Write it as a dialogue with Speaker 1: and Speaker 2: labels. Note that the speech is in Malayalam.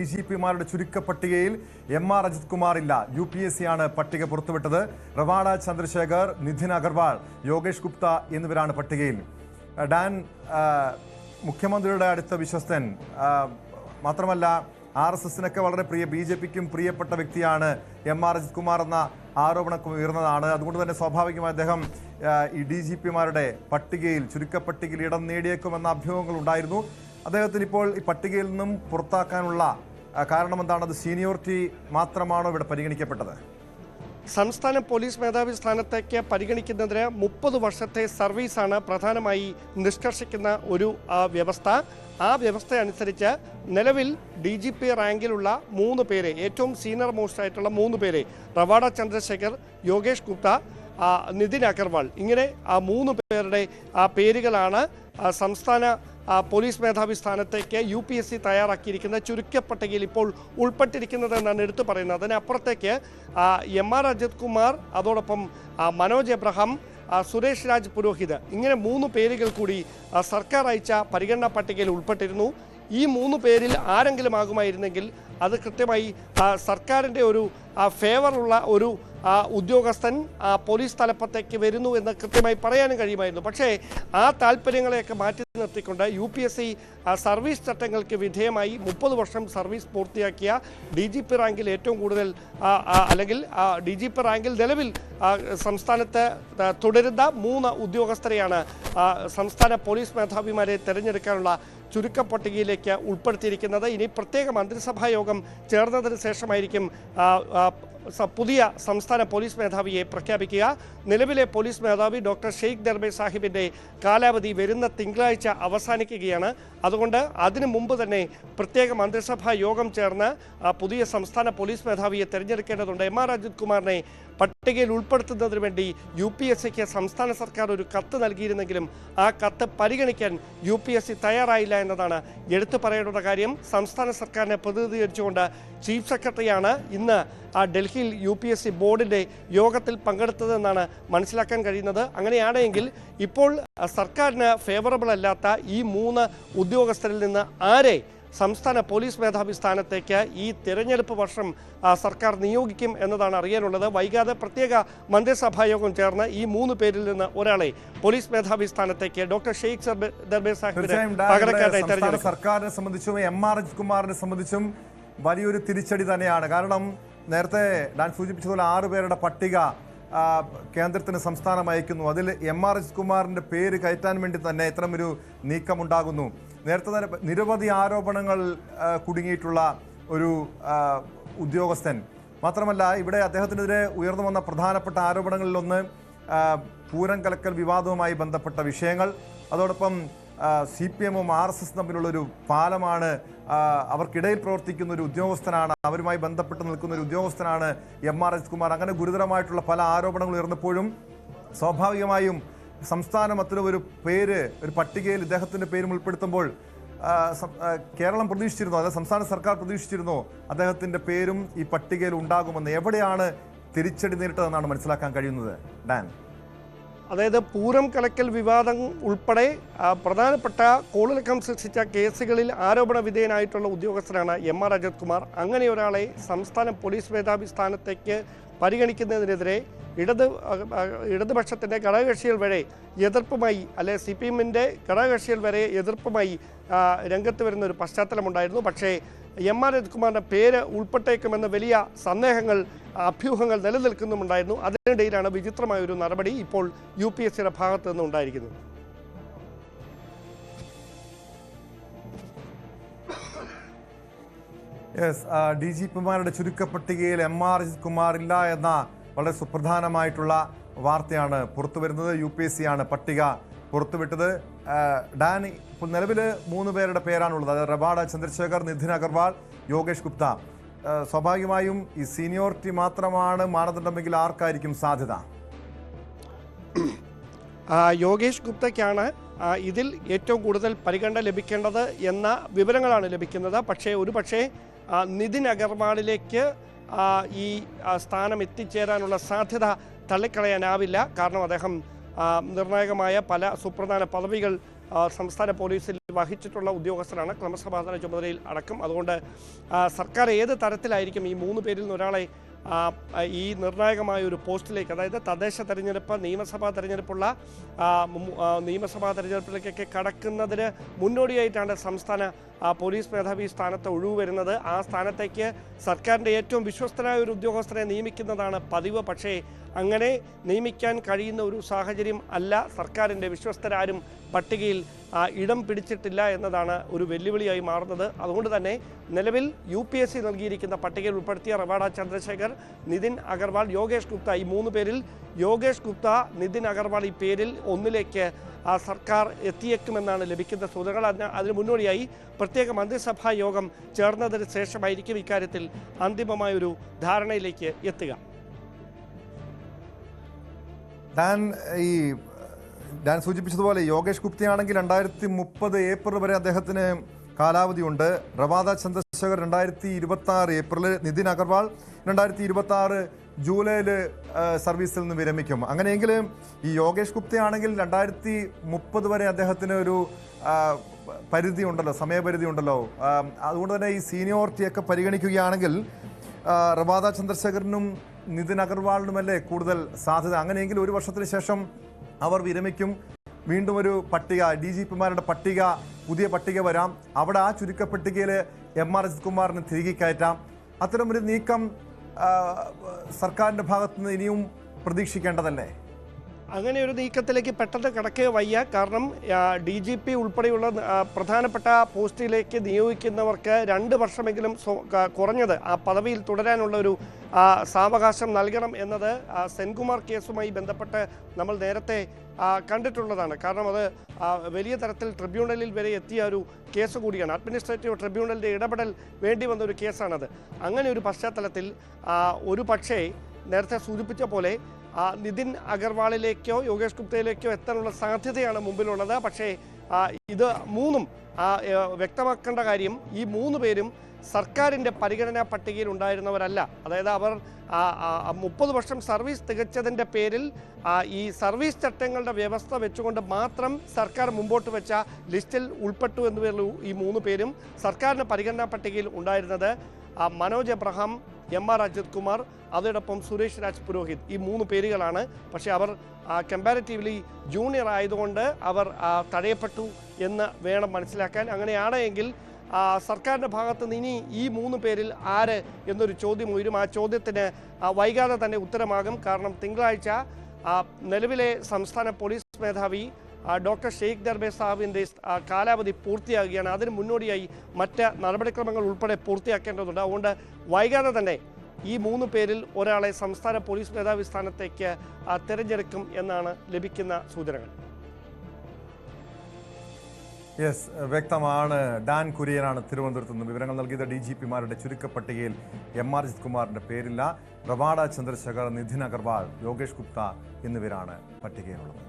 Speaker 1: ഡി ജി പിമാരുടെ ചുരുക്കപ്പട്ടികയിൽ എം ആർ അജിത് കുമാർ ഇല്ല. യു പി എസ് സി ആണ് പട്ടിക പുറത്തുവിട്ടത്. റവാഡ ചന്ദ്രശേഖർ നിധിൻ അഗർവാൾ യോഗേഷ് ഗുപ്ത എന്നിവരാണ് പട്ടികയിൽ. ഡാൻ മുഖ്യമന്ത്രിയുടെ അടുത്ത വിശ്വസ്തൻ മാത്രമല്ല ആർ എസ് എസിനൊക്കെ വളരെ പ്രിയ ബി ജെ പിക്കും പ്രിയപ്പെട്ട വ്യക്തിയാണ് എം ആർ അജിത് കുമാർ എന്ന ആരോപണം ഉയർന്നതാണ്. അതുകൊണ്ട് തന്നെ സ്വാഭാവികമായി അദ്ദേഹം ഈ ഡി ജി പിമാരുടെ പട്ടികയിൽ ചുരുക്കപ്പട്ടികയിൽ ഇടം നേടിയേക്കുമെന്ന അഭ്യൂഹങ്ങൾ ഉണ്ടായിരുന്നു അദ്ദേഹത്തിന് ഇപ്പോൾ ഈ പട്ടികയിൽ നിന്നും പുറത്താക്കാനുള്ള കാരണം എന്താണ്? അത് സീനിയോറിറ്റി മാത്രമാണോ ഇവിടെ പരിഗണിക്കപ്പെട്ടത്?
Speaker 2: സംസ്ഥാന പോലീസ് മേധാവി സ്ഥാനത്തേക്ക് പരിഗണിക്കുന്നതിന് മുപ്പത് വർഷത്തെ സർവീസാണ് പ്രധാനമായി നിഷ്കർഷിക്കുന്ന ഒരു വ്യവസ്ഥ. ആ വ്യവസ്ഥ അനുസരിച്ച് നിലവിൽ ഡി ജി പി റാങ്കിലുള്ള മൂന്ന് പേരെ ഏറ്റവും സീനിയർ മോസ്റ്റ് ആയിട്ടുള്ള മൂന്ന് പേരെ റവാഡ ചന്ദ്രശേഖർ യോഗേഷ് ഗുപ്ത നിതിൻ അഗർവാൾ. ഇങ്ങനെ ആ മൂന്ന് പേരുടെ ആ പേരുകളാണ് സംസ്ഥാന പോലീസ് മേധാവി സ്ഥാനത്തേക്ക് യു പി എസ് സി തയ്യാറാക്കിയിരിക്കുന്ന ചുരുക്കപ്പട്ടികയിൽ ഇപ്പോൾ ഉൾപ്പെട്ടിരിക്കുന്നത് എന്നാണ് എടുത്തു പറയുന്നത്. അതിനപ്പുറത്തേക്ക് എം ആർ അജിത് കുമാർ അതോടൊപ്പം മനോജ് എബ്രഹാം സുരേഷ് രാജ് പുരോഹിത് ഇങ്ങനെ മൂന്ന് പേരുകൾ കൂടി സർക്കാർ അയച്ച പരിഗണനാ പട്ടികയിൽ ഉൾപ്പെട്ടിരുന്നു. ഈ മൂന്ന് പേരിൽ ആരെങ്കിലും ആകുമായിരുന്നെങ്കിൽ അത് കൃത്യമായി സർക്കാരിന്റെ ഒരു ഫേവറുള്ള ഒരു ഉദ്യോഗസ്ഥൻ പോലീസ് തലപ്പത്തേക്ക് വരുന്നു എന്ന് കൃത്യമായി പറയാനും കഴിയുമായിരുന്നു. പക്ഷേ ആ താല്പര്യങ്ങളെയൊക്കെ മാറ്റി നിർത്തിക്കൊണ്ട് U P S C service ചട്ടങ്ങൾക്ക് വിധേയമായി മുപ്പത് വർഷം സർവീസ് പൂർത്തിയാക്കിയ ഡി ജി പി റാങ്കിൽ ഏറ്റവും കൂടുതൽ അല്ലെങ്കിൽ ഡി ജി പി റാങ്കിൽ നിലവിൽ സംസ്ഥാനത്ത് തുടരുന്ന മൂന്ന് ഉദ്യോഗസ്ഥരെയാണ് സംസ്ഥാന പോലീസ് മേധാവിമാരെ തിരഞ്ഞെടുക്കാനുള്ള ചുരുക്കപ്പട്ടികയിലേക്ക് ഉൾപ്പെടുത്തിയിരിക്കുന്നത്. ഇനി പ്രത്യേക മന്ത്രിസഭാ യോഗം ചേർന്നതിന് ശേഷമായിരിക്കും പുതിയ സംസ്ഥാന പോലീസ് മേധാവിയെ പ്രഖ്യാപിക്കുക. നിലവിലെ പോലീസ് മേധാവി ഡോക്ടർ ഷെയ്ഖ് ദർബെ സാഹിബിന്റെ കാലാവധി വരുന്ന തിങ്കളാഴ്ച അവസാനിക്കുകയാണ്. അതുകൊണ്ട് അതിനു മുമ്പ് തന്നെ പ്രത്യേക മന്ത്രിസഭാ യോഗം ചേർന്ന് പുതിയ സംസ്ഥാന പോലീസ് മേധാവിയെ തിരഞ്ഞെടുക്കേണ്ടതുണ്ട്. എം ആർ അജിത് കുമാറിനെ പട്ടികയിൽ ഉൾപ്പെടുത്തുന്നതിന് വേണ്ടി യു പി എസ് സിക്ക് സംസ്ഥാന സർക്കാർ ഒരു കത്ത് നൽകിയിരുന്നെങ്കിലും ആ കത്ത് പരിഗണിക്കാൻ യു പി എസ് സി തയ്യാറായില്ല എന്നതാണ് എടുത്തു പറയേണ്ട കാര്യം. സംസ്ഥാന സർക്കാരിനെ പ്രതിനിധീകരിച്ചുകൊണ്ട് ചീഫ് സെക്രട്ടറിയാണ് ഇന്ന് ആ ഡൽഹിയിൽ യു പി എസ് സി ബോർഡിന്റെ യോഗത്തിൽ പങ്കെടുത്തതെന്നാണ് മനസ്സിലാക്കാൻ കഴിയുന്നത്. അങ്ങനെയാണെങ്കിൽ ഇപ്പോൾ സർക്കാരിന് ഫേവറബിൾ അല്ലാത്ത ഈ മൂന്ന് ഉദ്യോഗസ്ഥരിൽ നിന്ന് ആരെ സംസ്ഥാന പോലീസ് മേധാവി സ്ഥാനത്തേക്ക് ഈ തിരഞ്ഞെടുപ്പ് വർഷം സർക്കാർ നിയോഗിക്കും എന്നതാണ് അറിയാനുള്ളത്. വൈകാതെ പ്രത്യേക മന്ത്രിസഭാ യോഗം ചേർന്ന് ഈ മൂന്ന് പേരിൽ നിന്ന് ഒരാളെ പോലീസ് മേധാവി സ്ഥാനത്തേക്ക് ഡോക്ടർ ഷെയ്ഖ് ദർബേ സാഹിബിന് പകരക്കാരനായി തെരഞ്ഞെടുക്കും.
Speaker 1: സർക്കാരിനെ സംബന്ധിച്ചും എം ആർ കുമാറിനെ സംബന്ധിച്ചും വലിയൊരു തിരിച്ചടി തന്നെയാണ്. കാരണം നേരത്തെ ഡാൻ സൂചിപ്പിച്ചതുപോലെ ആറ് പേരുടെ പട്ടിക കേന്ദ്രത്തിന് സംസ്ഥാനം അയക്കുന്നു. അതിൽ എം ആർ അജിത് കുമാറിന്റെ പേര് കയറ്റാൻ വേണ്ടി തന്നെ ഇത്തരമൊരു നീക്കമുണ്ടാകുന്നു. നേരത്തെ തന്നെ നിരവധി ആരോപണങ്ങൾ കുടുങ്ങിയിട്ടുള്ള ഒരു ഉദ്യോഗസ്ഥൻ. മാത്രമല്ല ഇവിടെ അദ്ദേഹത്തിനെതിരെ ഉയർന്നു വന്ന പ്രധാനപ്പെട്ട ആരോപണങ്ങളിലൊന്ന് പൂരം കലക്കൽ വിവാദവുമായി ബന്ധപ്പെട്ട വിഷയങ്ങൾ. അതോടൊപ്പം സി പി എമ്മും ആർ എസ് എസ് തമ്മിലുള്ളൊരു പാലമാണ് അവർക്കിടയിൽ പ്രവർത്തിക്കുന്ന ഒരു ഉദ്യോഗസ്ഥനാണ് അവരുമായി ബന്ധപ്പെട്ട് നിൽക്കുന്ന ഒരു ഉദ്യോഗസ്ഥനാണ് എം ആർ എസ് കുമാർ അങ്ങനെ ഗുരുതരമായിട്ടുള്ള പല ആരോപണങ്ങൾ ഉയർന്നപ്പോഴും സ്വാഭാവികമായും സംസ്ഥാനം അത്തരം ഒരു പേര് ഒരു പട്ടികയിൽ ഇദ്ദേഹത്തിന്റെ പേരും ഉൾപ്പെടുത്തുമ്പോൾ കേരളം പ്രതീക്ഷിച്ചിരുന്നോ? അതായത് സംസ്ഥാന സർക്കാർ പ്രതീക്ഷിച്ചിരുന്നോ? അദ്ദേഹത്തിന്റെ പേരും ഈ പട്ടികയിൽ ഉണ്ടാകുമെന്ന് എവിടെയാണ് തിരിച്ചടി നേരിട്ടതെന്നാണ് മനസ്സിലാക്കാൻ കഴിയുന്നത്? ഡാൻ.
Speaker 2: അതായത് പൂരം കലക്കൽ വിവാദം ഉൾപ്പെടെ പ്രധാനപ്പെട്ട കോളിളക്കം സൃഷ്ടിച്ച കേസുകളിൽ ആരോപണ വിധേയനായിട്ടുള്ള ഉദ്യോഗസ്ഥരാണ് എം ആർ അജിത് കുമാർ. അങ്ങനെ ഒരാളെ സംസ്ഥാന പോലീസ് മേധാവി സ്ഥാനത്തേക്ക് പരിഗണിക്കുന്നതിനെതിരെ ഇടത് ഇടതുപക്ഷത്തിന്റെ ഘടകകക്ഷികൾ വരെ എതിർപ്പുമായി അല്ലെ സി പി എമ്മിന്റെ ഘടകകക്ഷികൾ വരെ എതിർപ്പുമായി രംഗത്ത് വരുന്ന ഒരു പശ്ചാത്തലമുണ്ടായിരുന്നു. പക്ഷേ എം ആർ അജിത് പേര് ഉൾപ്പെട്ടേക്കുമെന്ന വലിയ സന്ദേഹങ്ങൾ അഭ്യൂഹങ്ങൾ നിലനിൽക്കുന്നുമുണ്ടായിരുന്നു. അതിനിടയിലാണ് വിചിത്രമായ ഒരു നടപടി ഇപ്പോൾ യു പി എസ് സിയുടെ ഭാഗത്തു നിന്ന് ഉണ്ടായിരിക്കുന്നത്
Speaker 1: യെസ് ഡി ജി പിമാരുടെ ചുരുക്കപ്പട്ടികയിൽ എം ആർ അജിത് കുമാർ ഇല്ല എന്ന വളരെ സുപ്രധാനമായിട്ടുള്ള വാർത്തയാണ് പുറത്തു വരുന്നത് യു പി എസ് സി ആണ് പട്ടിക പുറത്തുവിട്ടത്. ഡാൻ ഇപ്പോൾ നിലവിൽ മൂന്ന് പേരുടെ പേരാണുള്ളത്. അതായത് റബാഡ ചന്ദ്രശേഖർ നിധിൻ അഗർവാൾ യോഗേഷ് ഗുപ്ത. സ്വാഭാവികമായും ഈ സീനിയോറിറ്റി മാത്രമാണ് മാനദണ്ഡമെങ്കിൽ ആർക്കായിരിക്കും സാധ്യത?
Speaker 2: യോഗേഷ് ഗുപ്തയ്ക്കാണ് ഇതിൽ ഏറ്റവും കൂടുതൽ പരിഗണന ലഭിക്കേണ്ടത് എന്ന വിവരങ്ങളാണ് ലഭിക്കുന്നത്. പക്ഷേ ഒരു പക്ഷേ നിതിൻ അഗർവാളിലേക്ക് ഈ സ്ഥാനം എത്തിച്ചേരാനുള്ള സാധ്യത തള്ളിക്കളയാനാവില്ല. കാരണം അദ്ദേഹം നിർണായകമായ പല സുപ്രധാന പദവികൾ സംസ്ഥാന പോലീസിൽ വഹിച്ചിട്ടുള്ള ഉദ്യോഗസ്ഥരാണ് ക്രമസമാധാന ചുമതലയിൽ അടക്കം. അതുകൊണ്ട് സർക്കാർ ഏത് തരത്തിലായിരിക്കും ഈ മൂന്ന് പേരിൽ നിന്ന് ഒരാളെ ഈ നിർണായകമായ ഒരു പോസ്റ്റിലേക്ക് അതായത് തദ്ദേശ തെരഞ്ഞെടുപ്പ് നിയമസഭാ തെരഞ്ഞെടുപ്പുള്ള നിയമസഭാ തെരഞ്ഞെടുപ്പിലേക്കൊക്കെ കടക്കുന്നതിന് മുന്നോടിയായിട്ടാണ് സംസ്ഥാന പോലീസ് മേധാവി സ്ഥാനത്ത് ഒഴിവ് വരുന്നത് ആ സ്ഥാനത്തേക്ക് സർക്കാരിന്റെ ഏറ്റവും വിശ്വസ്തനായ ഒരു ഉദ്യോഗസ്ഥനെ നിയമിക്കുന്നതാണ് പതിവ്. പക്ഷേ അങ്ങനെ നിയമിക്കാൻ കഴിയുന്ന ഒരു സാഹചര്യം അല്ല. സർക്കാരിന്റെ വിശ്വസ്തരാരും പട്ടികയിൽ ഇടം പിടിച്ചിട്ടില്ല എന്നതാണ് ഒരു വെല്ലുവിളിയായി മാറുന്നത്. അതുകൊണ്ട് തന്നെ നിലവിൽ യു പി എസ് സി നൽകിയിരിക്കുന്ന പട്ടികയിൽ ഉൾപ്പെടുത്തിയ റവാഡ ചന്ദ്രശേഖർ നിതിൻ അഗർവാൾ യോഗേഷ് ഗുപ്ത ഈ മൂന്ന് പേരിൽ യോഗേഷ് ഗുപ്ത നിതിൻ അഗർവാൾ ഈ പേരിൽ ഒന്നിലേക്ക് ആ സർക്കാർ എത്തിയേക്കുമെന്നാണ് ലഭിക്കുന്ന സൂചനകൾ. അതിന് അതിന് മുന്നോടിയായി പ്രത്യേക മന്ത്രിസഭാ യോഗം ചേർന്നതിന് ശേഷമായിരിക്കും ഇക്കാര്യത്തിൽ അന്തിമമായൊരു ധാരണയിലേക്ക് എത്തുക.
Speaker 1: താൻ ഈ ഡാൻ സൂചിപ്പിച്ചതുപോലെ യോഗേഷ് ഗുപ്തയാണെങ്കിൽ രണ്ടായിരത്തി മുപ്പത് ഏപ്രിൽ വരെ അദ്ദേഹത്തിന് കാലാവധിയുണ്ട്. റവാദ ചന്ദ്രശേഖർ രണ്ടായിരത്തി ഇരുപത്തി ആറ് ഏപ്രിൽ നിതിൻ അഗർവാൾ രണ്ടായിരത്തി ഇരുപത്തി ആറ് ജൂലൈയിൽ സർവീസിൽ നിന്ന് വിരമിക്കും. അങ്ങനെയെങ്കിൽ ഈ യോഗേഷ് ഗുപ്തയാണെങ്കിൽ രണ്ടായിരത്തി മുപ്പത് വരെ അദ്ദേഹത്തിന് ഒരു പരിധി ഉണ്ടല്ലോ സമയപരിധി ഉണ്ടല്ലോ. അതുകൊണ്ട് തന്നെ ഈ സീനിയോറിറ്റിയൊക്കെ പരിഗണിക്കുകയാണെങ്കിൽ റവാദ ചന്ദ്രശേഖരനും നിതിൻ അഗർവാളിനുമല്ലേ കൂടുതൽ സാധ്യത? അങ്ങനെയെങ്കിൽ ഒരു വർഷത്തിന് ശേഷം അവർ വിരമിക്കും. വീണ്ടും ഒരു പട്ടിക ഡി ജി പിമാരുടെ പട്ടിക പുതിയ പട്ടിക വരാം. അവിടെ ആ ചുരുക്കപ്പട്ടികയിൽ എം ആർ അജിത് കുമാറിന് തിരികെ കയറ്റാം. അത്തരമൊരു നീക്കം സർക്കാരിന്റെ ഭാഗത്തുനിന്ന് ഇനിയും പ്രതീക്ഷിക്കേണ്ടതല്ലേ?
Speaker 2: അങ്ങനെ ഒരു നീക്കത്തിലേക്ക് പെട്ടെന്ന് കടക്കുക വയ്യ. കാരണം ഡി ജി പി ഉൾപ്പെടെയുള്ള പ്രധാനപ്പെട്ട പോസ്റ്റിലേക്ക് നിയോഗിക്കുന്നവർക്ക് രണ്ട് വർഷമെങ്കിലും കുറഞ്ഞത് ആ പദവിയിൽ തുടരാനുള്ള ഒരു സാവകാശം നൽകണം എന്നത് സെൻകുമാർ കേസുമായി ബന്ധപ്പെട്ട് നമ്മൾ നേരത്തെ കണ്ടിട്ടുള്ളതാണ്. കാരണം അത് വലിയ തരത്തിൽ ട്രിബ്യൂണലിൽ വരെ എത്തിയ ഒരു കേസ് കൂടിയാണ്. അഡ്മിനിസ്ട്രേറ്റീവ് ട്രിബ്യൂണലിന്റെ ഇടപെടൽ വേണ്ടി വന്ന ഒരു കേസാണത്. അങ്ങനെ ഒരു പശ്ചാത്തലത്തിൽ ഒരു പക്ഷേ നേരത്തെ സൂചിപ്പിച്ച പോലെ നിതിൻ അഗർവാളിലേക്കോ യോഗേഷ് ഗുപ്തയിലേക്കോ എത്താനുള്ള സാധ്യതയാണ് മുമ്പിലുള്ളത്. പക്ഷേ ഇത് മൂന്നും വ്യക്തമാക്കേണ്ട കാര്യം ഈ മൂന്ന് പേരും സർക്കാരിന്റെ പരിഗണനാ പട്ടികയിൽ ഉണ്ടായിരുന്നവരല്ല. അതായത് അവർ മുപ്പത് വർഷം സർവീസ് തികച്ചതിന്റെ പേരിൽ ഈ സർവീസ് ചട്ടങ്ങളുടെ വ്യവസ്ഥ വെച്ചുകൊണ്ട് മാത്രം സർക്കാർ മുമ്പോട്ട് വെച്ച ലിസ്റ്റിൽ ഉൾപ്പെട്ടു എന്ന് ഈ മൂന്ന് പേരും സർക്കാരിന്റെ പരിഗണനാ പട്ടികയിൽ ഉണ്ടായിരുന്നത്. Manoj Abraham M R Ajith Kumar അതോടൊപ്പം സുരേഷ് രാജ് പുരോഹിത്. ഈ മൂന്ന് പേരുകളാണ്. പക്ഷേ അവർ കമ്പാരിറ്റീവ്ലി ജൂനിയർ ആയതുകൊണ്ട് അവർ തടയപ്പെട്ടു എന്ന് വേണം മനസ്സിലാക്കാൻ. അങ്ങനെയാണെങ്കിൽ സർക്കാരിന്റെ ഭാഗത്ത് നിന്ന് ഇനി ഈ മൂന്ന് പേരിൽ ആര് എന്നൊരു ചോദ്യം ഉയരും. ആ ചോദ്യത്തിന് വൈകാതെ തന്നെ ഉത്തരമാകും. കാരണം തിങ്കളാഴ്ച നിലവിലെ സംസ്ഥാന പോലീസ് മേധാവി ഡോക്ടർ ഷെയ്ഖ് ദർബേ സാഹിബിന്റെ കാലാവധി പൂർത്തിയാകുകയാണ്. അതിന് മുന്നോടിയായി മറ്റ് നടപടിക്രമങ്ങൾ ഉൾപ്പെടെ പൂർത്തിയാക്കേണ്ടതുണ്ട്. അതുകൊണ്ട് വൈകാതെ തന്നെ ഈ മൂന്ന് പേരിൽ ഒരാളെ സംസ്ഥാന പോലീസ് മേധാവി സ്ഥാനത്തേക്ക് തിരഞ്ഞെടുക്കും എന്നാണ് ലഭിക്കുന്ന സൂചനകൾ.
Speaker 1: യെസ് വ്യക്തമാണ്. ഡാൻ കുര്യനാണ് തിരുവനന്തപുരത്ത് നിന്ന് വിവരങ്ങൾ നൽകിയത്. ഡി ജി പിമാരുടെ ചുരുക്കപ്പട്ടികയിൽ എം ആർ അജിത് കുമാറിന്റെ പേരില്ല. റവാഡ ചന്ദ്രശേഖർ നിധിൻ അഗർവാൾ യോഗേഷ് ഗുപ്ത എന്നിവരാണ് പട്ടികയിലുള്ളത്.